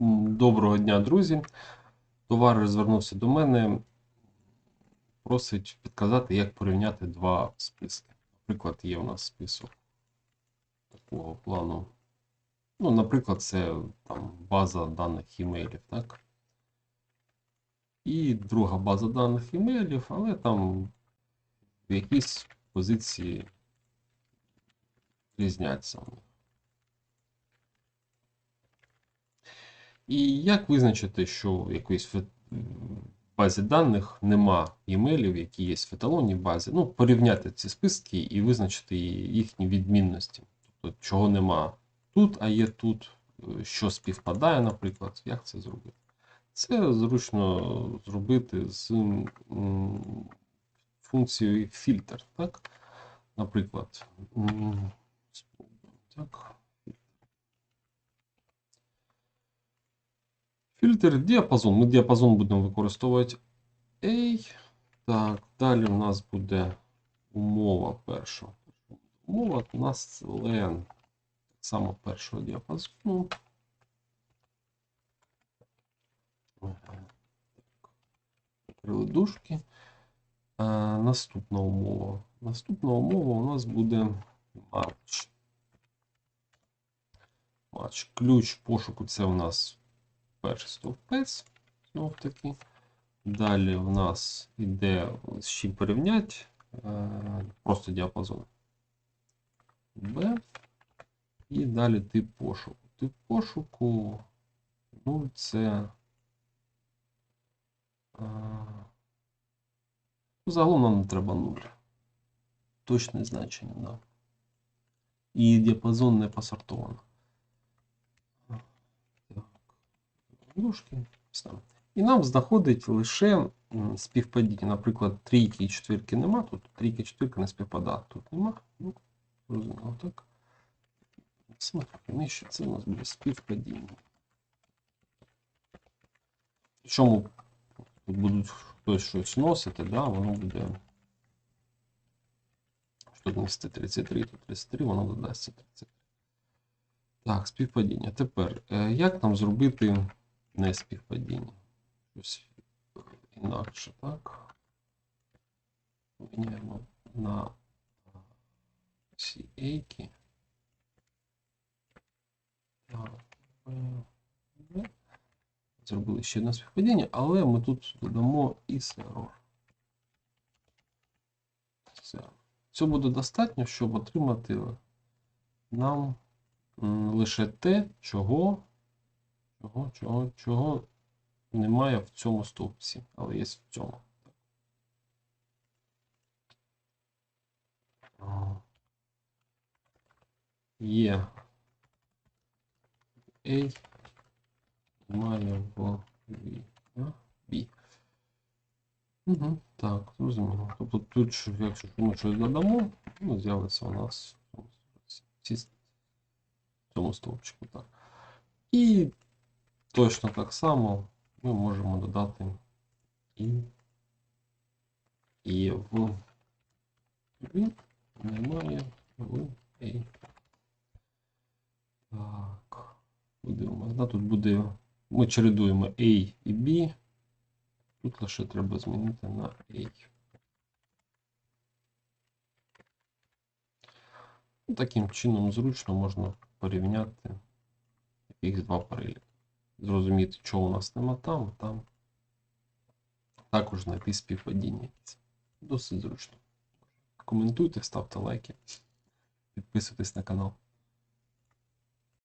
Доброго дня, друзі. Товариш звернувся до мене, просить підказати, як порівняти два списки. Наприклад, є у нас список такого плану. Ну, наприклад, це там база даних імейлів, так? І друга база даних імейлів, але там в якійсь позиції різняться. І як визначити, що в якоїсь базі даних нема імейлів, які є в еталонній базі? Ну, порівняти ці списки і визначити їхні відмінності. Тобто, чого нема тут, а є тут, е, що співпадає, наприклад. Як це зробити? Це зручно зробити з функцією фільтр. Так? Наприклад, так. Фільтр діапазон. Ми діапазон будемо використовувати A. Так, далі у нас буде умова перша. Умова у нас len. Так само першого діапазону. Закрили дужки. Е, наступна умова. Наступна умова у нас буде матч. Матч. Ключ пошуку це у нас перший стовпець. Знов таки. Далі в нас йде з чим порівняти. е, Просто діапазон. B. І далі тип пошуку. Тип пошуку. Ну, це. е, ну, Загалом нам треба 0. Точне значення, да. І діапазон не посортовано. Все. І нам знаходить лише співпадіння. Наприклад, трійки і четвірки нема. Тут трійки і четвірки не співпадають. Тут нема. Ну, зрозуміло, так. Смотрите, нижче це у нас буде співпадіння. Чому тут будуть хтось щось носити, да, воно буде. Тут нести 33, тут 33, воно додасться 33. Так, співпадіння. Тепер, е, як нам зробити неспівпадіння? Щось інакше, так? Міняємо на всі ейки. Зробили ще одне співпадіння, але ми тут додамо error. Все. Цього буде достатньо, щоб отримати нам лише те, чого, чого, чого, чого немає в цьому стовпці, але є в цьому. Є A, немає в B. Угу, так, зрозуміло. Тобто тут, якщо ми щось додамо, ну, з'явиться у нас в цьому стовпчику. Так. І точно так само ми можемо додати і, і в B немає в A. Так, подивимось. Да, тут буде. Ми чередуємо A і B. Тут лише треба змінити на A. Таким чином зручно можна порівняти якихось два переліки. Зрозуміти, чого у нас нема там, а там. Також знайти співпадіння. Досить зручно. Коментуйте, ставте лайки, підписуйтесь на канал.